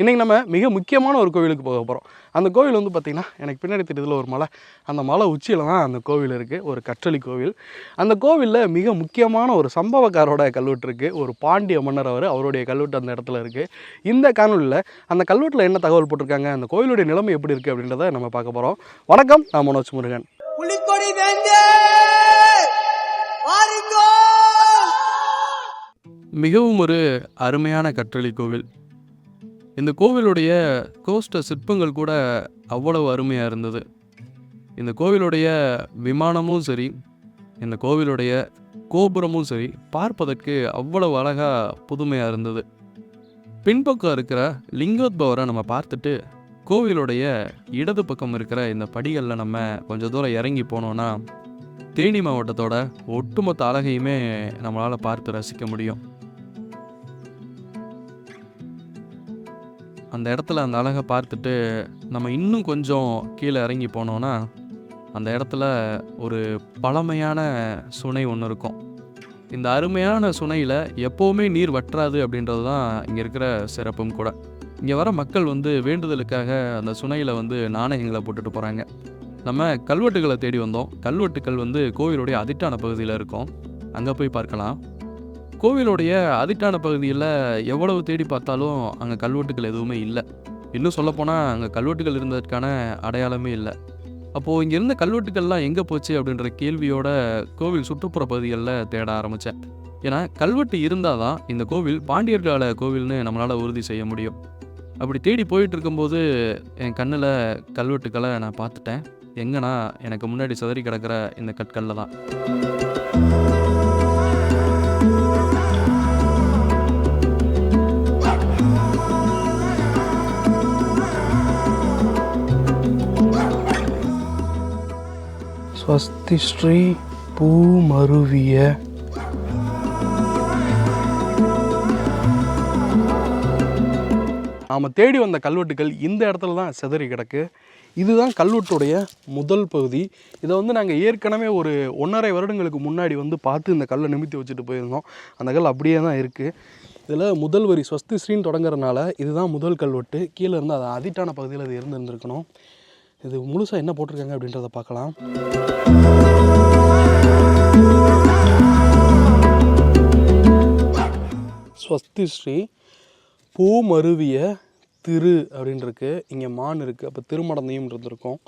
இன்றைக்கி நம்ம மிக முக்கியமான ஒரு கோவிலுக்கு போக போகிறோம் அந்த கோவில் வந்து பார்த்திங்கன்னா எனக்கு பின்னாடி தெரியுதுல ஒரு மலை. அந்த மலை உச்சியில் தான் அந்த கோவில் இருக்குது ஒரு கற்றளி கோவில். அந்த கோவிலில் மிக முக்கியமான ஒரு சம்பவக்காரோட கல்வெட்டு இருக்குது ஒரு பாண்டிய மன்னர் அவர் அவருடைய கல்வெட்டு அந்த இடத்துல இருக்குது இந்த காணொலியில் அந்த கல்வெட்டில் என்ன தகவல் போட்டிருக்காங்க? அந்த கோவிலுடைய நிலைமை எப்படி இருக்குது அப்படின்றத நம்ம பார்க்க போகிறோம் வணக்கம் நான் மனோஜ் முருகன். மிகவும் ஒரு அருமையான கற்றளி கோவில். இந்த கோவிலுடைய கோஷ்ட சிற்பங்கள் கூட அவ்வளவு அருமையாக இருந்தது. இந்த கோவிலுடைய விமானமும் சரி இந்த கோவிலுடைய கோபுரமும் சரி பார்ப்பதற்கு அவ்வளவு அழகாக புதுமையாக இருந்தது. பின்பக்கம் இருக்கிற லிங்கோத்பவரை நம்ம பார்த்துட்டு கோவிலுடைய இடது பக்கம் இருக்கிற இந்த படிகளில் நம்ம கொஞ்சம் தூரம் இறங்கி போனோம்னா தேனி மாவட்டத்தோட ஒட்டுமொத்த அழகையுமே நம்மளால் பார்த்து ரசிக்க முடியும். அந்த இடத்துல அந்த அழகை பார்த்துட்டு நம்ம இன்னும் கொஞ்சம் கீழே இறங்கி போனோன்னா அந்த இடத்துல ஒரு பழமையான சுனை ஒன்று இருக்கும். இந்த அருமையான சுனையில் எப்போவுமே நீர் வற்றாது அப்படின்றது தான் இங்கே இருக்கிற சிறப்பும் கூட. இங்கே வர மக்கள் வந்து வேண்டுதலுக்காக அந்த சுனையில் வந்து நாணயங்களை போட்டுட்டு போகிறாங்க நம்ம கல்வெட்டுகளை தேடி வந்தோம். கல்வெட்டுக்கள் வந்து கோவிலுடைய அதிட்டான பகுதியில் இருக்கும். அங்கே போய் பார்க்கலாம். கோவிலுடைய அதிட்டான பகுதியில் எவ்வளவு தேடி பார்த்தாலும் அங்கே கல்வெட்டுகள் எதுவுமே இல்லை. இன்னும் சொல்லப்போனால் அங்கே கல்வெட்டுகள் இருந்ததற்கான அடையாளமே இல்லை. அப்போது இங்கே இருந்த கல்வெட்டுகள்லாம் எங்கே போச்சு அப்படின்ற கேள்வியோட கோவில் சுற்றுப்புற பகுதிகளில் தேட ஆரம்பித்தேன் ஏன்னா கல்வெட்டு இருந்தால் தான் இந்த கோவில் பாண்டியர்கால கோவில்னு நம்மளால் உறுதி செய்ய முடியும். அப்படி தேடி போயிட்டு இருக்கும்போது என் கண்ணில் கல்வெட்டுக்களை நான் பார்த்துட்டேன். எங்கன்னா எனக்கு முன்னாடி சிதறி கிடக்கிற இந்த கற்களில் தான் ஸ்வஸ்தி ஸ்ரீ பூமருவிய. நாம் தேடி வந்த கல்வெட்டுகள் இந்த இடத்துல தான் சிதறி கிடக்கு. இதுதான் கல்வெட்டுடைய முதல் பகுதி. இதை வந்து நாங்கள் ஏற்கனவே ஒரு ஒன்றரை வருடங்களுக்கு முன்னாடி வந்து பார்த்து இந்த கல்லை நிமித்தி வச்சுட்டு போயிருந்தோம். அந்த கல் அப்படியே தான் இருக்குது இதில் முதல் வரி ஸ்வஸ்தி ஸ்ரீன்னு தொடங்குறனால இதுதான் முதல் கல்வெட்டு. கீழே இருந்து அது அதிட்டான பகுதியில் அது இருந்திருந்திருக்கணும். இது முழுசாக என்ன போட்டிருக்காங்க அப்படின்றத பார்க்கலாம். ஸ்வஸ்தி ஸ்ரீ பூ மருவிய திரு அப்படின்ருக்கு. இங்கே மான் இருக்குது அப்போ திருமடந்தையும் இருந்திருக்கும்.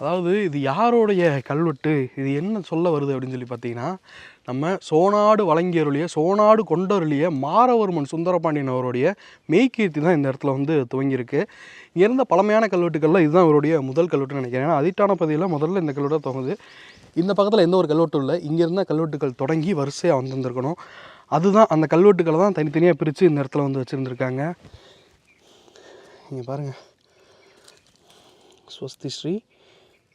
அதாவது இது யாருடைய கல்வெட்டு? இது என்ன சொல்ல வருது அப்படின்னு சொல்லி பார்த்தீங்கன்னா நம்ம சோனாடு வழங்கியருளிய சோனாடு கொண்டருளிய மாரவர்மன் சுந்தரபாண்டியன் அவருடைய மெய்கீர்த்தி தான் இந்த இடத்துல வந்து துவங்கியிருக்கு. இங்கே இருந்த பழமையான கல்வெட்டுகளில் இதுதான் இவருடைய முதல் கல்வெட்டுன்னு நினைக்கிறேன். ஏன்னா அதிட்டான பகுதியில் முதல்ல இந்த கல்வெட்டாக துவங்குது இந்த பக்கத்தில் எந்த ஒரு கல்வெட்டும் இல்லை. இங்கே இருந்த கல்வெட்டுகள் தொடங்கி வரிசையாக வந்திருந்துருக்கணும். அதுதான் அந்த கல்வெட்டுக்களை தான் தனித்தனியாக பிரித்து இந்த இடத்துல வந்து வச்சுருந்துருக்காங்க. இங்கே பாருங்கள் ஸ்வஸ்தி ஸ்ரீ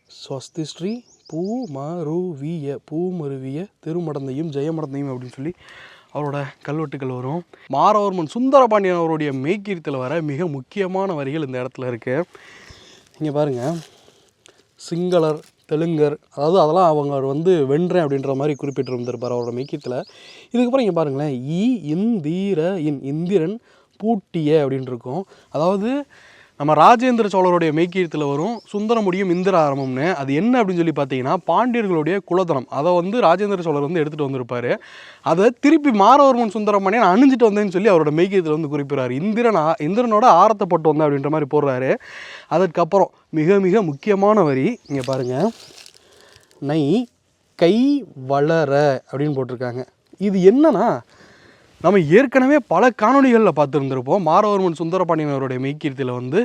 ஸ்வஸ்தி ஸ்ரீ பூமருவிய பூமருவிய திருமடந்தையும் ஜெயமடந்தையும் அப்படின்னு சொல்லி அவரோட கல்வெட்டுகள் வரும். மாரவர்மன் சுந்தரபாண்டியன் அவருடைய மெய்கீர்த்தில் வர மிக முக்கியமான வரிகள் இந்த இடத்துல இருக்குது இங்கே பாருங்கள் சிங்களர் தெலுங்கர் அதாவது அதெல்லாம் அவங்க வந்து வென்றேன் அப்படின்ற மாதிரி குறிப்பிட்டிருந்திருப்பார் அவரோட மெய்க்கியத்தில் இதுக்கப்புறம் இங்கே பாருங்களேன். இ இந்தீர இன் இந்திரன் பூட்டிய அப்படின்ட்டு இருக்கும். அதாவது நம்ம ராஜேந்திர சோழருடைய மெய்க்கியத்தில் வரும் சுந்தரமுடியும் இந்திர ஆரம்பம்னு அது என்ன அப்படின்னு சொல்லி பார்த்தீங்கன்னா பாண்டியர்களுடைய குலதனம். அதை வந்து ராஜேந்திர சோழர் வந்து எடுத்துகிட்டு வந்திருப்பார். அதை திருப்பி மாரவர்மன் சுந்தரமணியன் அணிஞ்சிட்டு வந்தேன்னு சொல்லி அவரோட மெய்கீரத்தில் வந்து குறிப்பிடுறாரு. இந்திரன் இந்திரனோட ஆரத்தப்பட்டு வந்தேன் அப்படின்ற மாதிரி போடுறாரு. அதற்கப்புறம் மிக மிக முக்கியமான வரி. இங்கே பாருங்கள் நை கை வளர அப்படின்னு போட்டிருக்காங்க. இது என்னன்னா நம்ம ஏற்கனவே பல காணொளிகளில் பார்த்துருந்துருப்போம். மாரவர்மன் சுந்தரபாண்டியன் அவருடைய மெய்க்கீர்த்தியில் வந்து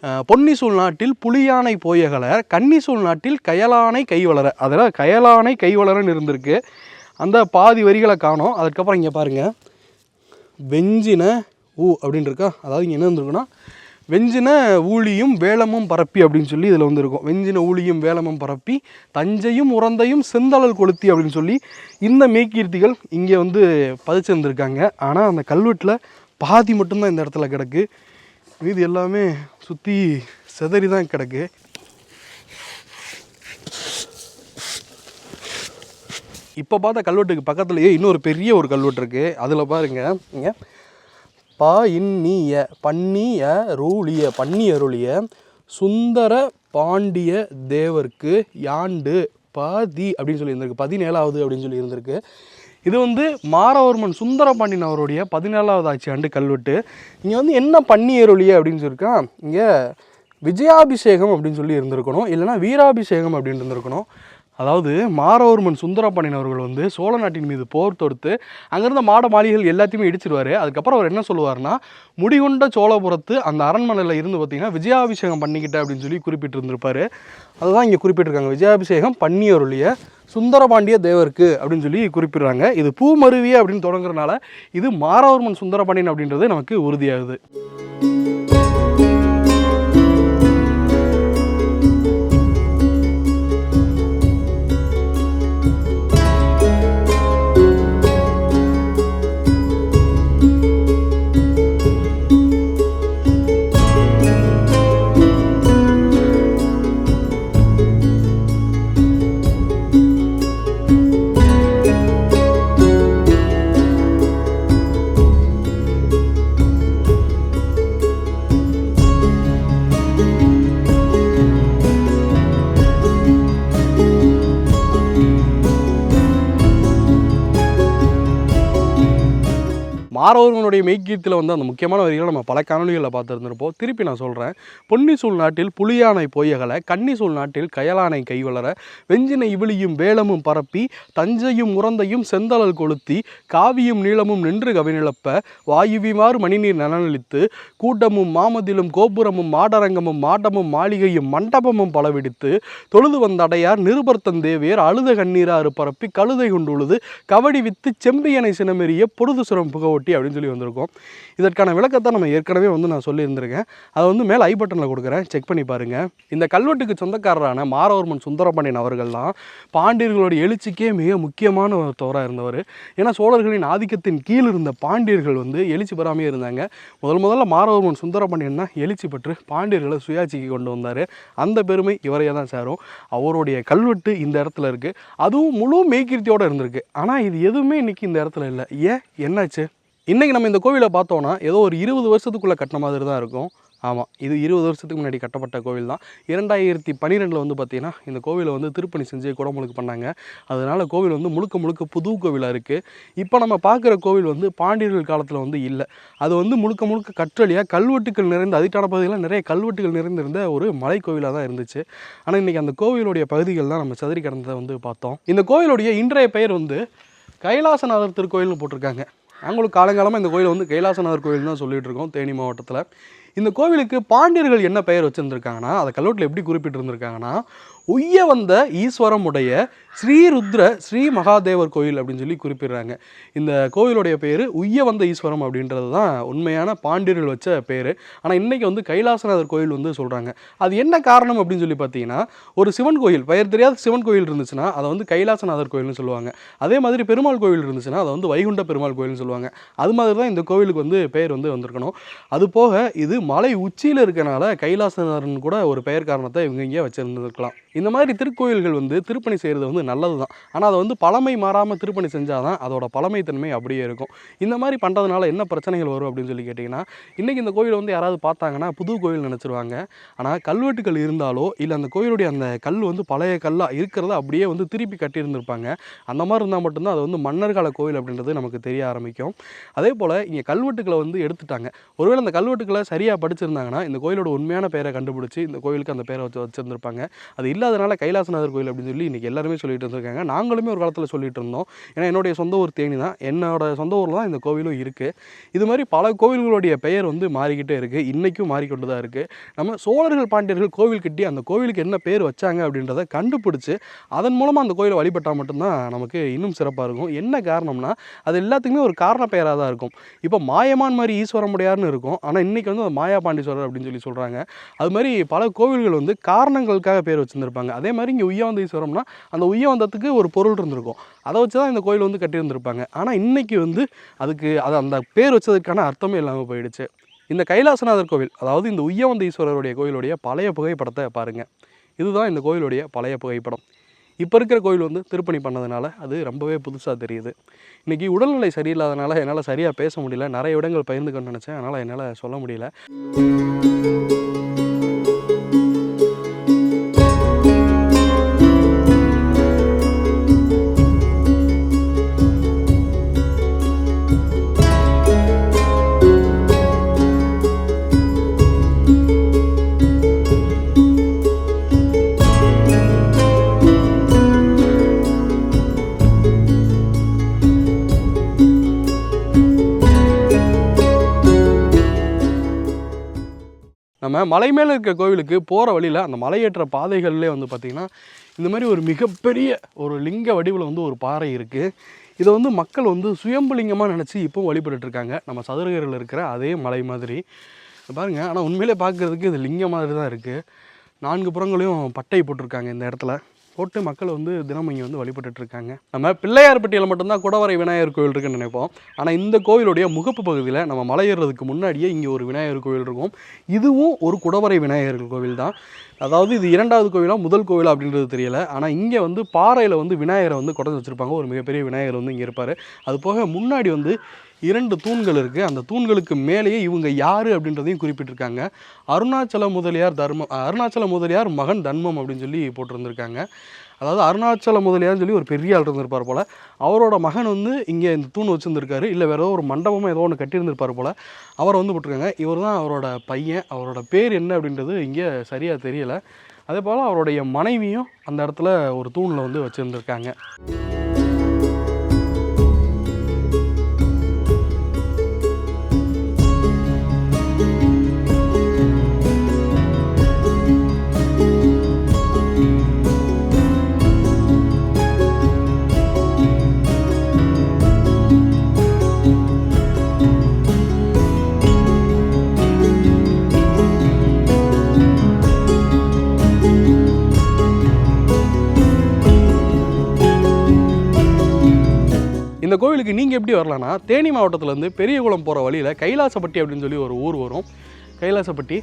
பொன்னி பொன்னிசூல் நாட்டில் புலியானை போயகல கன்னிசூல் நாட்டில் கயலானை கைவளர அதில் கயலானை கைவளரன்னு இருந்திருக்கு. அந்த பாதி வரிகளை காணோம். அதுக்கப்புறம் இங்கே பாருங்கள் வெஞ்சின ஊ அப்படின்னு இருக்கா அதாவது இங்கே என்ன இருந்திருக்குன்னா வெஞ்சின ஊழியும் வேலமும் பரப்பி அப்படின்னு சொல்லி இதில் வந்து இருக்கும் வெஞ்சின ஊழியும் வேலமும் பரப்பி தஞ்சையும் உறந்தையும் செந்தழல் கொளுத்தி அப்படின்னு சொல்லி இந்த மெய்கீர்த்திகள் இங்கே வந்து பதிச்சிருந்துருக்காங்க. ஆனால் அந்த கல்வெட்டில் பாதி மட்டும்தான் இந்த இடத்துல கிடக்கு. மீதி எல்லாமே சுற்றி செதறி தான் கிடக்கு. இப்போ பார்த்த கல்வெட்டுக்கு பக்கத்துலேயே இன்னொரு பெரிய ஒரு கல்வெட்டு இருக்குது அதில் பாருங்கள் இங்கே ப இன்னிய பன்னிய ரூலிய பன்னியருளிய சுந்தர பாண்டிய தேவர்க்கு யாண்டு பதி அப்படின்னு சொல்லி இருந்திருக்கு பதினேழாவது அப்படின்னு சொல்லி இருந்திருக்கு இது வந்து மாரவர்மன் சுந்தரபாண்டியன் அவருடைய பதினேழாவது ஆட்சி ஆண்டு கல்வெட்டு. இங்கே வந்து என்ன பண்ணியருளிய அப்படின்னு சொல்லியிருக்கா? இங்கே விஜயாபிஷேகம் அப்படின்னு சொல்லி இருந்திருக்கணும். இல்லைனா வீராபிஷேகம் அப்படின்னு இருந்திருக்கணும். அதாவது மாரவர்மன் சுந்தரபாண்டியன் அவர்கள் வந்து சோழ நாட்டின் மீது போர் தொடுத்து அங்கிருந்த மாட மாளிகைகள் எல்லாத்தையுமே இடிச்சிருவாரு. அதுக்கப்புறம் அவர் என்ன சொல்லுவார்னா முடிகொண்ட சோழபுரத்து அந்த அரண்மனையில் இருந்து பார்த்தீங்கன்னா விஜயாபிஷேகம் பண்ணிக்கிட்டேன் அப்படின்னு சொல்லி குறிப்பிட்டிருந்திருப்பாரு. அதுதான் இங்கே குறிப்பிட்டிருக்காங்க. விஜயாபிஷேகம் பண்ணியருளிய சுந்தரபாண்டிய தேவருக்கு அப்படின்னு சொல்லி குறிப்பிடுறாங்க. இது பூமருவிய அப்படின்னு தொடங்குறதுனால இது மாரவர்மன் சுந்தரபாண்டியன் அப்படின்றது நமக்கு உறுதியாகுது. மாரவர்மனுடைய மெய்கீர்த்தியில் வந்து அந்த முக்கியமான வரிகளை நம்ம பல காணொலிகளில் பார்த்துருந்துருப்போம். திருப்பி நான் சொல்கிறேன் பொன்னி சூழ் நாட்டில் புலியானை பொய்யகலை கன்னி சூழ் நாட்டில் கயலானை கைவளர வெஞ்சினை இவிழியும் வேலமும் பரப்பி தஞ்சையும் உரந்தையும் செந்தழல் கொளுத்தி காவியும் நீளமும் நின்று கவிநிழப்ப வாயுவிமாறு மணிநீர் நலனளித்து கூட்டமும் மாமதிலும் கோபுரமும் மாடரங்கமும் மாடமும் மாளிகையும் மண்டபமும் பலவிடித்து தொழுது வந்த அடையார் நிருபர்த்தன் தேவியர் அழுத கண்ணீராறு பரப்பி கழுதை கொண்டுள்ளது கவடி வித்து செம்பியனை சினமெறிய பொழுது சுரம் புகவொட்டி அப்படின்னு சொல்லி வந்திருக்கோம். இதற்கான விளக்கத்தை நம்ம ஏற்கனவே வந்து நான் சொல்லியிருந்திருக்கேன். அதை வந்து மேலே ஐ பட்டனில் கொடுக்குறேன். செக் பண்ணி பாருங்கள் இந்த கல்வெட்டுக்கு சொந்தக்காரரான மாரவர்மன் சுந்தரபாண்டியன் அவர்கள்லாம் பாண்டியர்களுடைய எழுச்சிக்கே மிக முக்கியமான ஒரு தோராக இருந்தவர். ஏன்னா சோழர்களின் ஆதிக்கத்தின் கீழ் இருந்த பாண்டியர்கள் வந்து எழுச்சி பெறாமையே இருந்தாங்க. முதல் முதல்ல மாரவர்மன் சுந்தரபாண்டியன் தான் எழுச்சி பெற்று பாண்டியர்களை சுயாட்சிக்கு கொண்டு வந்தார். அந்த பெருமை இவரையே தான் சேரும். அவருடைய கல்வெட்டு இந்த இடத்துல இருக்குது அதுவும் முழு மெய்கீர்த்தியோடு இருந்திருக்கு. ஆனால் இது எதுவுமே இன்றைக்கி இந்த இடத்துல இல்லை. ஏன்? என்னாச்சு? இன்றைக்கி நம்ம இந்த கோவிலை பார்த்தோன்னா ஏதோ ஒரு இருபது வருஷத்துக்குள்ளே கட்டின மாதிரி தான் இருக்கும். ஆமாம் இது இருபது வருஷத்துக்கு முன்னாடி கட்டப்பட்ட கோவில் தான். இரண்டாயிரத்தி பன்னிரெண்டில் வந்து பார்த்திங்கன்னா இந்த கோவிலை வந்து திருப்பணி செஞ்சு குடமுழுக்கு பண்ணாங்க. அதனால் கோவில் வந்து முழுக்க முழுக்க புது கோவிலாக இருக்குது இப்போ நம்ம பார்க்குற கோவில் வந்து பாண்டியர்கள் காலத்தில் வந்து இல்லை. அது வந்து முழுக்க முழுக்க கற்றலியாக கல்வெட்டுகள் நிறைந்த அதிட்டான பகுதியில் நிறைய கல்வெட்டுகள் நிறைந்திருந்த ஒரு மலை கோவிலாக தான் இருந்துச்சு. ஆனால் இன்றைக்கி அந்த கோவிலுடைய பகுதிகள் தான் நம்ம சதுரி கடந்ததை வந்து பார்த்தோம். இந்த கோவிலுடைய இன்றைய பெயர் வந்து கைலாசநாதர் திருக்கோயில்னு போட்டிருக்காங்க. நாங்களும் காலங்காலமாக இந்த கோயில் வந்து கைலாசநாதர் கோயில் தான் சொல்லிட்டு இருக்கோம் தேனி மாவட்டத்தில். இந்த கோவிலுக்கு பாண்டியர்கள் என்ன பெயர் வச்சுருந்துருக்காங்கன்னா அதை கல்லூட்டில் எப்படி குறிப்பிட்டிருந்திருக்காங்கன்னா உய்ய வந்த ஈஸ்வரமுடைய ஸ்ரீருத்ர ஸ்ரீ மகாதேவர் கோயில் அப்படின்னு சொல்லி குறிப்பிடுறாங்க. இந்த கோவிலுடைய பேர் உய்ய வந்த ஈஸ்வரம் அப்படின்றது தான் உண்மையான பாண்டியர்கள் வச்ச பேர். ஆனால் இன்றைக்கி வந்து கைலாசநாதர் கோயில் வந்து சொல்கிறாங்க அது என்ன காரணம் அப்படின்னு சொல்லி பார்த்தீங்கன்னா ஒரு சிவன் கோயில் பெயர் தெரியாத சிவன் கோயில் இருந்துச்சுன்னா அதை வந்து கைலாசநாதர் கோயில்னு சொல்லுவாங்க. அதே மாதிரி பெருமாள் கோயில் இருந்துச்சுன்னா அதை வந்து வைகுண்ட பெருமாள் கோயில்னு சொல்லுவாங்க. அது மாதிரி தான் இந்த கோவிலுக்கு வந்து பெயர் வந்து வந்திருக்கணும். அது போக இது மலை உச்சியில் இருக்கனால கைலாசநாதர்னு கூட ஒரு பெயர் காரணத்தை இவங்க இங்கே வச்சுருந்துருக்கலாம். இந்த மாதிரி திருக்கோயில்கள் வந்து திருப்பணி செய்கிறது வந்து நல்லது தான் ஆனால் அதை வந்து பழமை மாறாமல் திருப்பணி செஞ்சால் தான் அதோட பழமைத்தன்மை அப்படியே இருக்கும். இந்த மாதிரி பண்ணுறதுனால என்ன பிரச்சனைகள் வரும் அப்படின்னு சொல்லி கேட்டிங்கன்னா இன்றைக்கி இந்த கோயில் வந்து யாராவது பார்த்தாங்கன்னா புது கோயில் நினச்சிருவாங்க. ஆனால் கல்வெட்டுகள் இருந்தாலோ இல்லை அந்த கோயிலுடைய அந்த கல் வந்து பழைய கல்லாக இருக்கிறத அப்படியே வந்து திருப்பி கட்டியிருந்திருப்பாங்க. அந்த மாதிரி இருந்தால் மட்டும்தான் அது வந்து மன்னர் கால கோயில் அப்படின்றது நமக்கு தெரிய ஆரம்பிக்கும். அதே போல் இங்கே கல்வெட்டுகளை வந்து எடுத்துட்டாங்க. ஒருவேளை அந்த கல்வெட்டுகளை சரியாக படிச்சிருந்தாங்கன்னா இந்த கோயிலோட உண்மையான பேரை கண்டுபிடிச்சி இந்த கோயிலுக்கு அந்த பேரை வச்சு வச்சுருந்துருப்பாங்க. அது இல்லை இல்லாதனால கைலாசநாதர் கோயில் அப்படின்னு சொல்லி இன்றைக்கி எல்லாருமே சொல்லிட்டு இருந்திருக்காங்க. நாங்களுமே ஒரு காலத்தில் சொல்லிட்டு இருந்தோம். ஏன்னா என்னுடைய சொந்த ஊர் தேனி தான். என்னோட சொந்த ஊரில் தான் இந்த கோவிலும் இருக்குது இது மாதிரி பல கோவில்களுடைய பெயர் வந்து மாறிக்கிட்டே இருக்குது இன்றைக்கும் மாறிக்கொண்டு தான் இருக்குது நம்ம சோழர்கள் பாண்டியர்கள் கோவில் கட்டி அந்த கோவிலுக்கு என்ன பேர் வச்சாங்க அப்படின்றத கண்டுபிடிச்சி அதன் மூலமாக அந்த கோயிலை வழிபட்டால் மட்டும்தான் நமக்கு இன்னும் சிறப்பாக இருக்கும். என்ன காரணம்னா அது எல்லாத்துக்குமே ஒரு காரண பெயராக தான் இருக்கும். இப்போ மாயமான் மாதிரி ஈஸ்வரமுடையார்னு இருக்கும். ஆனால் இன்றைக்கி வந்து அது மாயா பாண்டீஸ்வரர் அப்படின்னு சொல்லி சொல்கிறாங்க அது மாதிரி பல கோவில்கள் வந்து காரணங்களுக்காக பேர் வச்சுருந்துருப்பாங்க. அதே மாதிரி இங்கே உய்யவந்த ஈஸ்வரம்னா அந்த உய்யவந்தத்துக்கு ஒரு பொருள் இருந்திருக்கும். அதை வச்சு தான் இந்த கோயில் வந்து கட்டியிருந்திருப்பாங்க. ஆனால் இன்றைக்கி வந்து அதுக்கு அது அந்த பேர் வச்சதுக்கான அர்த்தமே இல்லாமல் போயிடுச்சு. இந்த கைலாசநாதர் கோவில் அதாவது இந்த உய்யவந்த ஈஸ்வரருடைய கோயிலுடைய பழைய புகைப்படத்தை பாருங்கள் இதுதான் இந்த கோயிலுடைய பழைய புகைப்படம். இப்போ இருக்கிற கோயில் வந்து திருப்பணி பண்ணதுனால அது ரொம்பவே புதுசாக தெரியுது. இன்றைக்கி உடல்நிலை சரியில்லாதனால என்னால் சரியாக பேச முடியல. நிறைய இடங்கள் பகிர்ந்துக்கணும்னு நினச்சேன். அதனால் என்னால் சொல்ல முடியல. மலை மேலே இருக்க கோவிலுக்கு போகிற வழியில் அந்த மலையேற்ற பாதைகள்லேயே வந்து பார்த்திங்கன்னா இந்த மாதிரி ஒரு மிகப்பெரிய ஒரு லிங்க வடிவில் வந்து ஒரு பாறை இருக்குது இதை வந்து மக்கள் வந்து சுயம்புலிங்கமாக நினச்சி இப்போ வழிபட்டுருக்காங்க இருக்காங்க நம்ம சதுரகரில் இருக்கிற அதே மலை மாதிரி. பாருங்கள் ஆனால் உண்மையிலே பார்க்குறதுக்கு இது லிங்கம் மாதிரி தான் இருக்குது நான்கு புறங்களையும் பட்டை போட்டிருக்காங்க இந்த இடத்துல. போட்டு மக்கள் வந்து தினமும் இங்கே வந்து வழிபட்டு இருக்காங்க நம்ம பிள்ளையார்பட்டியில் மட்டும்தான் குடவரை விநாயகர் கோவில் இருக்குன்னு நினைப்போம். ஆனால் இந்த கோவிலுடைய முகப்பு பகுதியில் நம்ம மலை ஏறுறதுக்கு முன்னாடியே இங்கே ஒரு விநாயகர் கோவில் இருக்கும். இதுவும் ஒரு குடவரை விநாயகர் கோவில் தான். அதாவது இது இரண்டாவது கோவிலா முதல் கோவிலா அப்படின்றது தெரியல. ஆனால் இங்கே வந்து பாறையில் வந்து விநாயகரை வந்து குடஞ்சி வச்சுருப்பாங்க. ஒரு மிகப்பெரிய விநாயகர் வந்து இங்கே இருப்பார். அது போக முன்னாடி வந்து இரண்டு தூண்கள் இருக்குது அந்த தூண்களுக்கு மேலேயே இவங்க யார் அப்படின்றதையும் குறிப்பிட்டிருக்காங்க. அருணாச்சல முதலியார் தர்மம் அருணாச்சல முதலியார் மகன் தர்மம் அப்படின்னு சொல்லி போட்டிருந்திருக்காங்க. அதாவது அருணாச்சல முதலியார்னு சொல்லி ஒரு பெரிய ஆள் இருந்திருப்பார் போல். அவரோட மகன் வந்து இங்கே இந்த தூண் வச்சுருந்துருக்காரு. இல்லை வேறு ஏதோ ஒரு மண்டபமாக ஏதோ ஒன்று கட்டியிருந்திருப்பார் போல். அவரை வந்து போட்டிருக்காங்க. இவர் தான் அவரோட பையன். அவரோட பேர் என்ன அப்படின்றது இங்கே சரியாக தெரியலை. அதே போல் அவருடைய மனைவியும் அந்த இடத்துல ஒரு தூணில் வந்து வச்சுருந்துருக்காங்க. நீங்கள் எப்படி வரலான்னா தேனி மாவட்டத்துலேருந்து பெரியகுளம் போகிற வழியில் கைலாசப்பட்டி அப்படின்னு சொல்லி ஒரு ஊர் வரும். கைலாசப்பட்டி.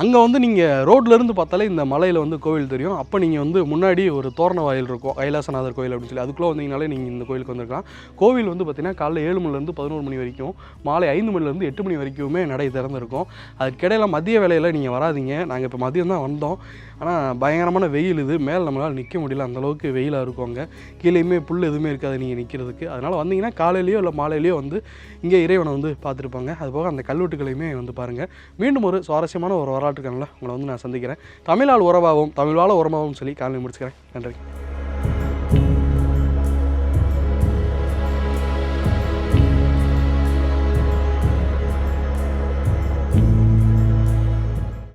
அங்கே வந்து நீங்கள் ரோட்லேருந்து பார்த்தாலே இந்த மலையில் வந்து கோவில் தெரியும். அப்போ நீங்கள் வந்து முன்னாடி ஒரு தோரண வாயில் இருக்கும். கைலாசநாதர் கோயில் அப்படின்னு சொல்லி. அதுக்குள்ளே வந்தீங்கனாலே நீங்கள் இந்த கோயிலுக்கு வந்திருக்கலாம். கோவில் வந்து பார்த்திங்கன்னா காலைல ஏழு மணிலேருந்து பதினோரு மணி வரைக்கும் மாலை ஐந்து மணிலேருந்து எட்டு மணி வரைக்குமே நடை திறந்துருக்கும். அதுக்கிடையில் மதிய வேலையில் நீங்கள் வராதீங்க. நாங்கள் இப்போ மதியம் தான் வந்தோம். ஆனால் பயங்கரமான வெயில் இது. மேலே நம்மளால் நிற்க முடியல. அந்தளவுக்கு வெயிலாக இருக்கும் அங்கே. கீழேயுமே புல் எதுவுமே இருக்காது நீங்கள் நிற்கிறதுக்கு அதனால் வந்தீங்கன்னா காலையிலையோ இல்லை மாலையிலையோ வந்து இங்கே இறைவனை வந்து பார்த்துருப்பாங்க. அதுபோக அந்த கல்வெட்டுகளையுமே வந்து பாருங்கள் மீண்டும் ஒரு சுவாரஸ்யமான ஒரு வரலாற்று காணல உங்களை வந்து நான் சந்திக்கிறேன். தமிழால் உறவாகவும் தமிழால் உரமாகவும் உறவாகவும் சொல்லி காலையில் முடிச்சுக்கிறேன். நன்றி.